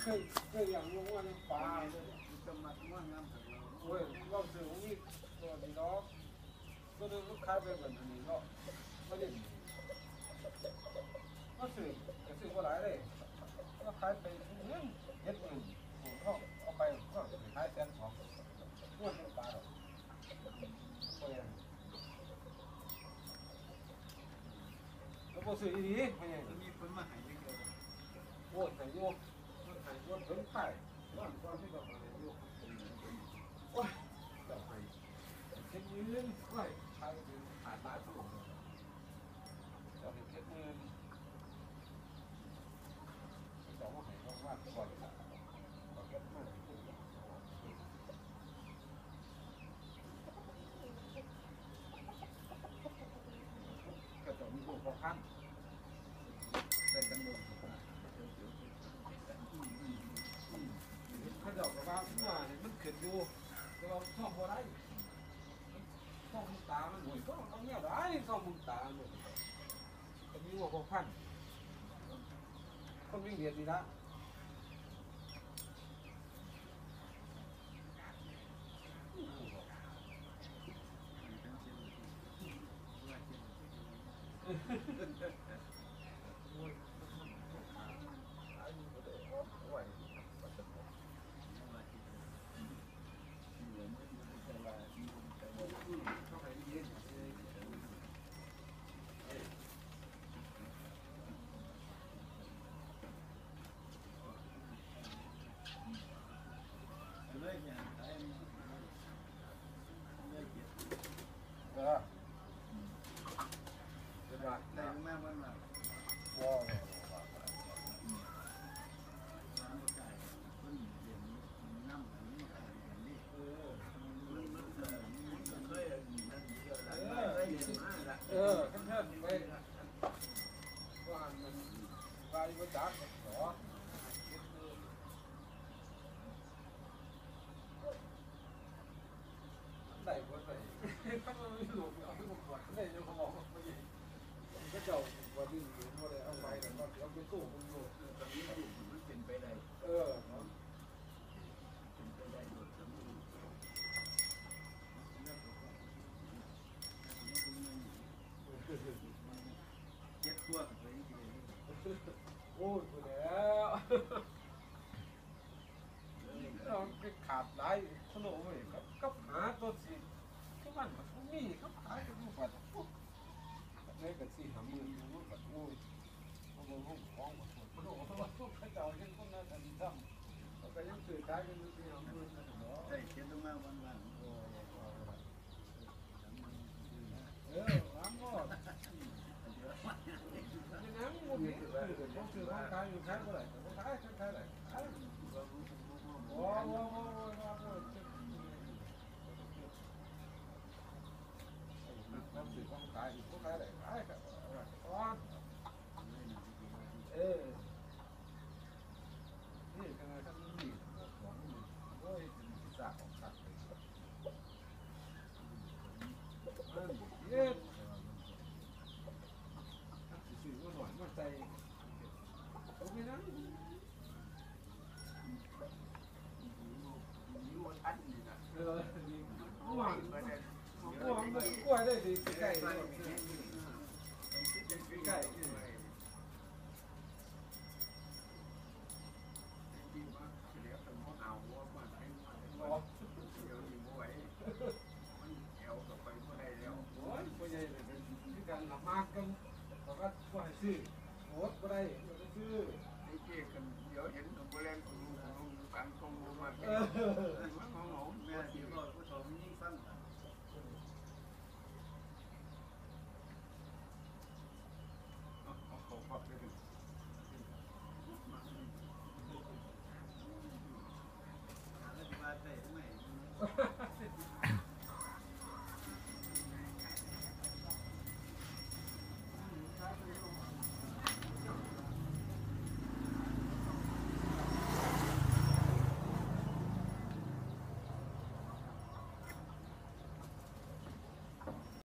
เคยเคยอย่างงว่าในป่าเลยจะมัดว่างามของเราโอ้ยเราซื้อนี่ตัวนี้เนาะตัวนึงลูกค้าไปแบบนี้เนาะไม่ได้ก็ซื้อก็ซื้อว่าหลายเลยก็ขายไปเงินเย็ดหนึ่งผมก็เอาไปก็ขายแสนสองนวดเป็นปลาหรอกก็ยังแล้วก็ซื้อดีๆไม่ยังจะมีคนมาหายไปเกี่ยว โอ้ยแต่โยกแต่โยกถึงไข่ร้อนร้อนที่เราไปโยกโอ้ยแต่ไปเช็ดมือเลยใช้เป็นขาดหลายตัวจะเป็นเช็ดมือสองให้ว่าว่าก่อนก่อนก็บมือก็ต้องมีพวกพอพันใส่กันหมด ถ้าดอกกระ ว่าหัวเนี่ยมันขึ้นอยู่แต่ว่าช่องบ่ได้ช่องมุกตามันหน่วยก็เอาเนี่ยได้ช่องมุกตาเนี่ยก็มีหัวพอพันคนวิ่งเรียนดีละเข้าไปเรียน เลยเนี่ยไอ้เลยเกี่ยว เออเป็นว่า ได้แม่มันมา ว้าว ร้านกายคนเรียนน้ำอันนี้อันนี้ เออ มันมันเออมันเคยนั่นเยอะแล้วเคยเรียนมาละ เออเพื่อนๆไปว่ามัน ไปมาจากหรอได้บ่ได้ถ้ามันไม่หลงเอาไปบอกว่าได้ยังเขาบอกว่าไม่ยิงก็เจ้าว่าดิ้นอยู่บ่ได้เอาไปแต่ว่าเอาไปสู้มันอยู่ ตอนนี้อยู่มันเป็นไปได้ เออเนาะ เป็นไปได้หมดทั้งหมดเจ็ดตัวกับไปอีกเลย โอ้ยกูแล้ว เราไปขาดหลายขนมเว้ยครับก็ หาตัวสิก็มันมันมีก็ขายกันทุกวันเลยกันสิหามือรู้กันโอ้ยเอามือห้องของหมดหมดขนมเขาทุกเขาเจ้ายังคนนั้นกันทำเขาก็ยังสื่อขายกันสี่หามือนั่นเนาะใช่เจ็ดตัวมาวันวันเออน้ำก็ยังน้ำมันนี่คือเขาคือเขาขายอยู่ขายเท่าไหร่เขาขายขายเท่าไหร่ขาย โอ้โหโอ้โหโอ้โหน้ำสืบต้องขายต้องขายอะไรขายกันอ๋อเออนี่กันเลยท่านนี่หวังนี่โอ้ยเป็นพิซซ่าของขัดเลย มันเย็ดสื่อว่าหน่อยมาใจโอเคนะ ยูอันนี่นะ เออดีห ห วั วั ง งไปเลย กล้วยกล้วยได้ดีใกล้ ใกล้ ใกล้ ใกล้ ใกล้ ที่ว่าเดี๋ยวต้องเอาว่ามาให้มา อ๋อ เดี๋ยวอยู่ไหวมันแอวกับไปเมื่อไรแล้ว โอ้ยพ่อใหญ่เลยเป็นที่การหลับมากกันเราก็ช่วย ซื้อโหดก็ได้เราก็ซื้อ ไอ้เจ๊กันเดี๋ยวเห็นกับโบราณของลุงของลุงการคงลุงมาเออ มัน